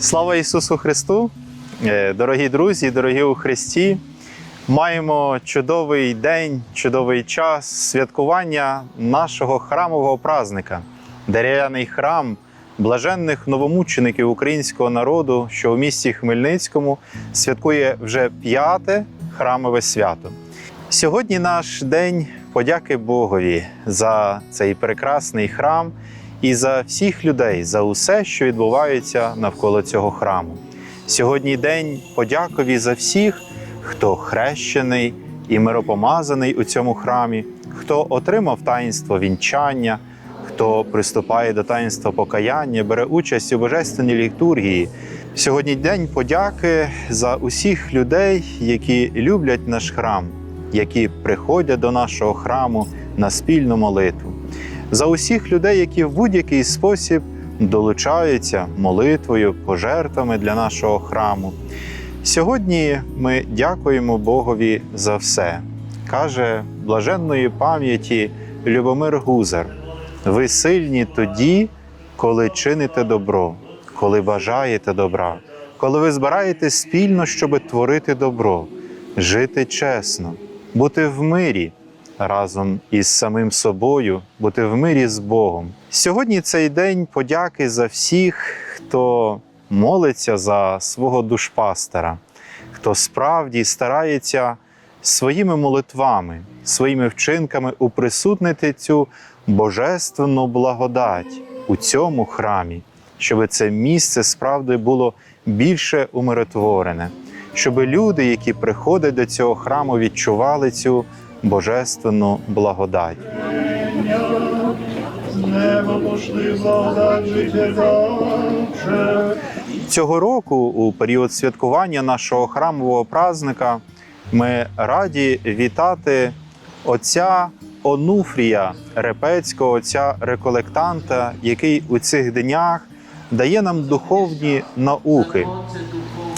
Слава Ісусу Христу! Е, Дорогі друзі, дорогі у Христі! Маємо чудовий день, чудовий час святкування нашого храмового празника, дерев'яний храм блаженних новомучеників українського народу, що у місті Хмельницькому святкує вже п'яте храмове свято. Сьогодні наш день подяки Богові за цей прекрасний храм і за всіх людей, за усе, що відбувається навколо цього храму. Сьогодні день подякові за всіх, хто хрещений і миропомазаний у цьому храмі, хто отримав таїнство вінчання, хто приступає до таїнства покаяння, бере участь у божественній літургії. Сьогодні день подяки за усіх людей, які люблять наш храм, які приходять до нашого храму на спільну молитву за усіх людей, які в будь-який спосіб долучаються молитвою, пожертвами для нашого храму. Сьогодні ми дякуємо Богові за все, каже блаженної пам'яті Любомир Гузар. Ви сильні тоді, коли чините добро, коли бажаєте добра, коли ви збираєте спільно, щоб творити добро, жити чесно, бути в мирі разом із самим собою, бути в мирі з Богом. Сьогодні цей день подяки за всіх, хто молиться за свого душпастера, хто справді старається своїми молитвами, своїми вчинками уприсутнити цю божественну благодать у цьому храмі, щоб це місце справді було більше умиротворене, щоб люди, які приходять до цього храму, відчували цю божественну благодать. Цього року, у період святкування нашого храмового празника, ми раді вітати отця Онуфрія Репецького, отця реколектанта, який у цих днях дає нам духовні науки.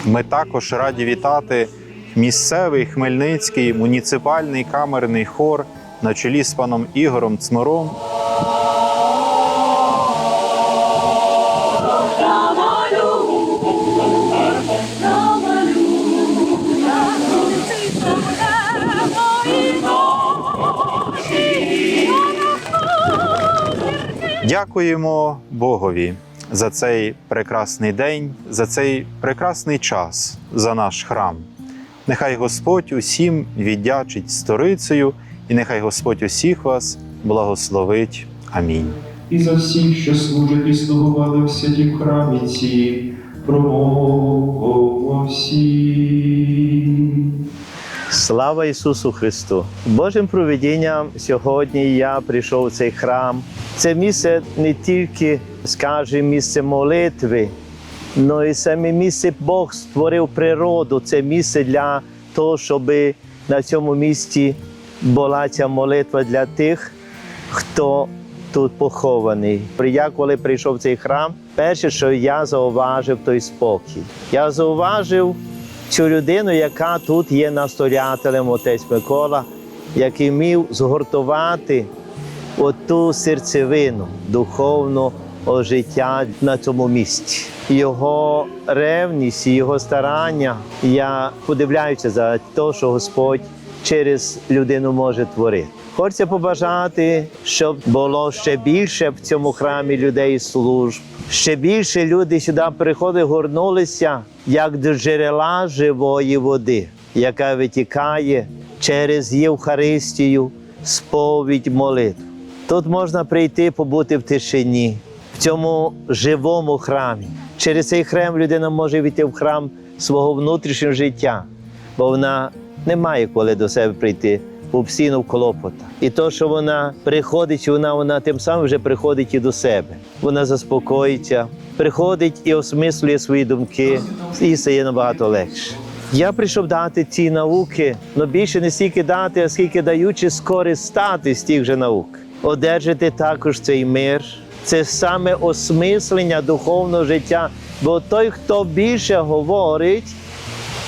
Ми також раді вітати місцевий хмельницький муніципальний камерний хор на чолі з паном Ігорем Цмиром. Дякуємо Богові за цей прекрасний день, за цей прекрасний час, за наш храм. Нехай Господь усім віддячить сторицею, і нехай Господь усіх вас благословить. Амінь. І за всіх, що служать і слугували в святім храмі ці, промовимо всі. Слава Ісусу Христу! Божим провидінням сьогодні я прийшов в цей храм. Це місце не тільки, скажімо, місце молитви, але і саме місце Бог створив природу. Це місце для того, щоб на цьому місці була ця молитва для тих, хто тут похований. Я коли прийшов в цей храм, перше, що я зауважив, той спокій. Я зауважив цю людину, яка тут є настоятелем, отець Микола, який вмів згуртувати оту серцевину духовного життя на цьому місці. Його ревність, і його старання. Я подивляюся за те, що Господь через людину може творити. Хочеться побажати, щоб було ще більше в цьому храмі людей і служб. Ще більше люди сюди приходили, горнулися як до джерела живої води, яка витікає через Євхаристію, сповідь молитв. Тут можна прийти, побути в тишині, цьому живому храмі. Через цей храм людина може війти в храм свого внутрішнього життя, бо вона не має коли до себе прийти постійно клопота. І то, що вона приходить, вона, вона тим самим вже приходить і до себе. Вона заспокоїться, приходить і осмислює свої думки, і стає набагато легше. Я прийшов дати ці науки, але більше не стільки дати, а скільки даючи скористати з тих же наук, одержати також цей мир. Це саме осмислення духовного життя. Бо той, хто більше говорить,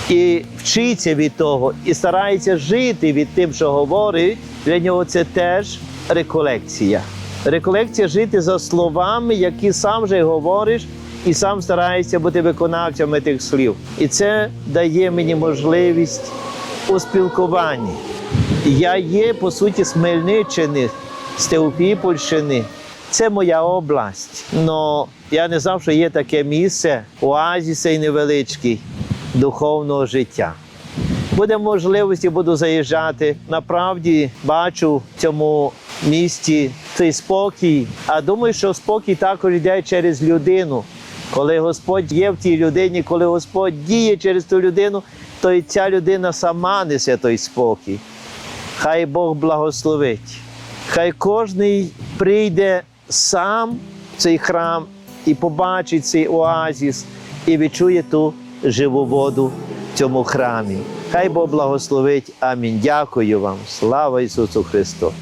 і вчиться від того, і старається жити від тим, що говорить, для нього це теж реколекція. Реколекція жити за словами, які сам же говориш, і сам стараюся бути виконавцями тих слів. І це дає мені можливість у спілкуванні. Я є, по суті, з Хмельниччини, з Теофіпольщини. Це моя область. Но я не знав, що є таке місце, оазіс цей невеличкий духовного життя. Буде можливості, буду заїжджати. Направді бачу в цьому місті цей спокій. А думаю, що спокій також йде через людину. Коли Господь є в тій людині, коли Господь діє через ту людину, то і ця людина сама несе той спокій. Хай Бог благословить. Хай кожний прийде сам цей храм і побачить цей оазіс, і відчує ту живу воду в цьому храмі. Хай Бог благословить. Амінь. Дякую вам. Слава Ісусу Христу!